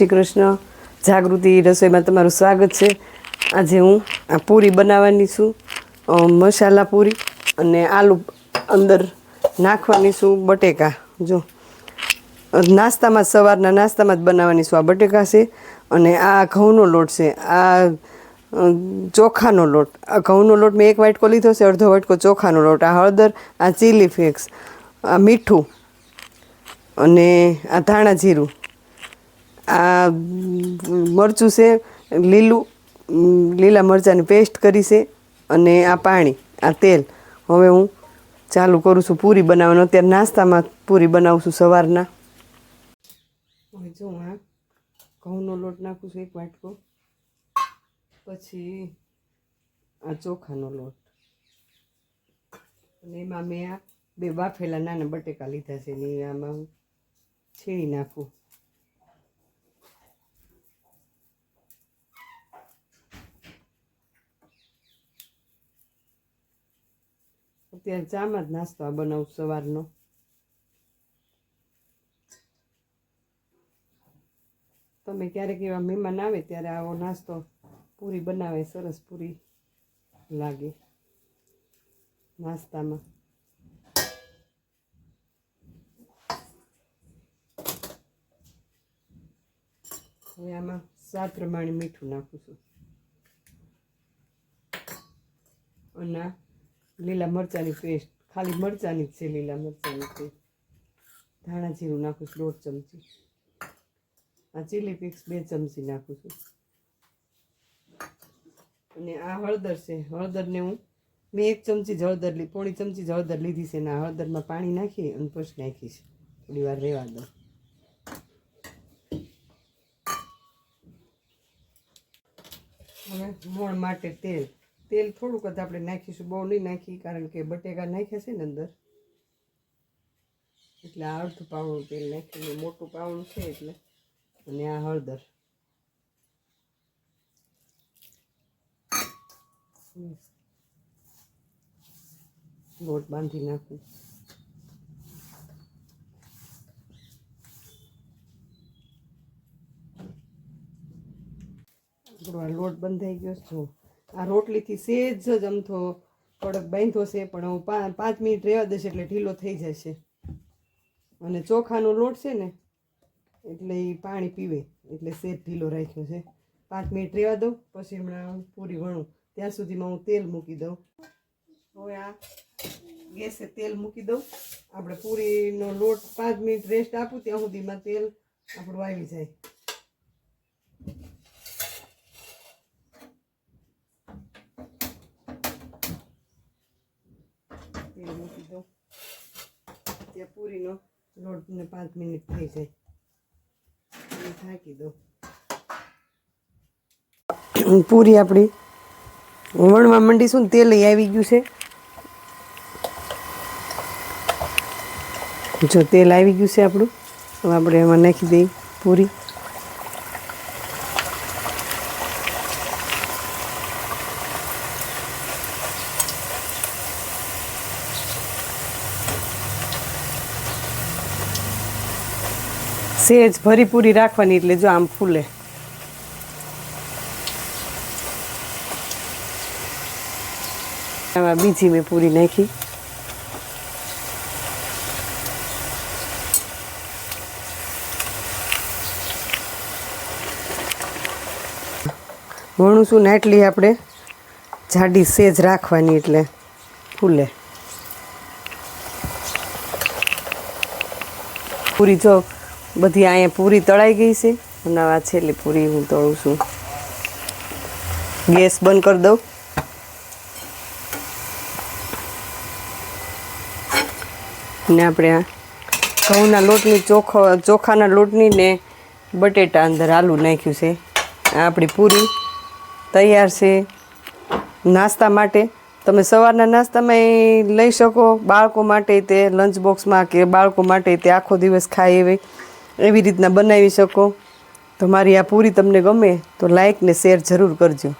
શ્રી કૃષ્ણ જાગૃતિ રસોઈમાં તમારું સ્વાગત છે. આજે હું આ પૂરી બનાવવાની છું મસાલા પૂરી અને આલુ અંદર નાખવાની છું બટેકા. જો, નાસ્તામાં સવારના નાસ્તામાં જ બનાવવાની છું આ બટેકા છે અને આ ઘઉંનો લોટ છે. આ ચોખાનો લોટ. આ ઘઉંનો લોટ મેં એક વાટકો લીધો છે, અડધો વાટકો ચોખાનો લોટ. આ હળદર, આ ચીલી ફ્લેક્સ આ મીઠું અને આ ધાણા જીરું. આ મરચું છે, લીલું લીલા મરચાંની પેસ્ટ કરી છે અને આ પાણી, આ તેલ. હવે હું ચાલુ કરું છું પૂરી બનાવવાનું. અત્યારે નાસ્તામાં પૂરી બનાવું છું સવારના. હવે જો હા ઘઉંનો લોટ નાખું છું એક વાટકો. પછી આ ચોખાનો લોટ. અને એમાં મેં આ બે બાફેલા નાના બટેકા લીધા છે ને આમાં હું છીણી નાખું. અત્યારે ચામાં જ નાસ્તો આ બનાવું સવારનો. તમે ક્યારેક એવા મહેમાન આવે ત્યારે આવો નાસ્તો પૂરી બનાવે, સરસ પૂરી લાગે નાસ્તામાં. હવે આમાં સાત પ્રમાણે મીઠું નાખું છું. અને લીલા મરચાંની પેસ્ટ ખાલી મરચાંની જ છે લીલા મરચાંની પેસ્ટ ધાણા જીરું નાખું છું, દોઢ ચમચી. આ ચીલી પિક્સ બે ચમચી નાખું છું. અને આ હળદર છે, હળદરને હું મેં એક ચમચી જ હળદર લી, પોણી ચમચી જ હળદર લીધી છે ને આ હળદરમાં પાણી નાખી અને પછી નાખીશ. થોડી વાર રહેવા દો. હવે મોણ માટે તેલ. તેલ થોડુંક જ આપણે નાખીશું, બહુ નહીં નાખી, કારણ કે બટેકા નાખ્યા છે ને અંદર. એટલે આ અડધું પાવણું તેલ નાખ્યું મોટું પાવણું છે એટલે, અને આ હળદર. લોટ બાંધી નાખું. આપણો લોટ બંધાઈ ગયો છે. આ રોટલીથી સેજ જ અમથો કડક બાંધ્યો છે, પણ હું પાંચ મિનિટ રહેવા દેશે એટલે ઢીલો થઈ જશે. અને ચોખાનો લોટ છે ને, એટલે એ પાણી પીવે, એટલે સેજ ઢીલો રાખ્યો છે. પાંચ મિનિટ રહેવા દઉં, પછી હમણાં પૂરી વણું. ત્યાં સુધીમાં હું તેલ મૂકી દઉં. હવે આ ગેસે તેલ મૂકી દઉં. આપણે પૂરીનો લોટ પાંચ મિનિટ રેસ્ટ આપું, ત્યાં સુધીમાં તેલ આપણું આવી જાય. તેલ મૂકી દઉં ત્યાં પૂરીનો લોટને પાંચ મિનિટ થઈ જાય. થાકી દો પૂરી આપણી વણવા માંડીશું ને તેલ આવી ગયું છે. જો તેલ આવી ગયું છે આપણું. હવે આપણે એમાં નાખી દઈએ પૂરી. સેજ ભરી પૂરી રાખવાની એટલે જો આમ ફૂલે. આમાં બીજી મેં પૂરી નાખી. વણું છું ને એટલી આપણે. જાડી સેજ રાખવાની એટલે ફૂલે. પૂરી જો બધી અહીંયા પૂરી તળાઈ ગઈ છે. હમણાં આ છેલ્લી પૂરી હું તળું છું. ગેસ બંધ કરી દઉં. ને આપણે આ ઘઉંના લોટની ચોખો, ચોખાના લોટની ને બટેટા અંદર આલુ નાખ્યું છે. આપણી પૂરી તૈયાર છે. નાસ્તા માટે તમે સવારના નાસ્તામાં લઈ શકો. બાળકો માટે તે લંચ બોક્સમાં કે બાળકો માટે તે આખો દિવસ ખાય એવી એવી રીતના બનાવી શકો. તો મારી આ પૂરી તમને ગમે તો લાઇક ને શેર જરૂર કરજો.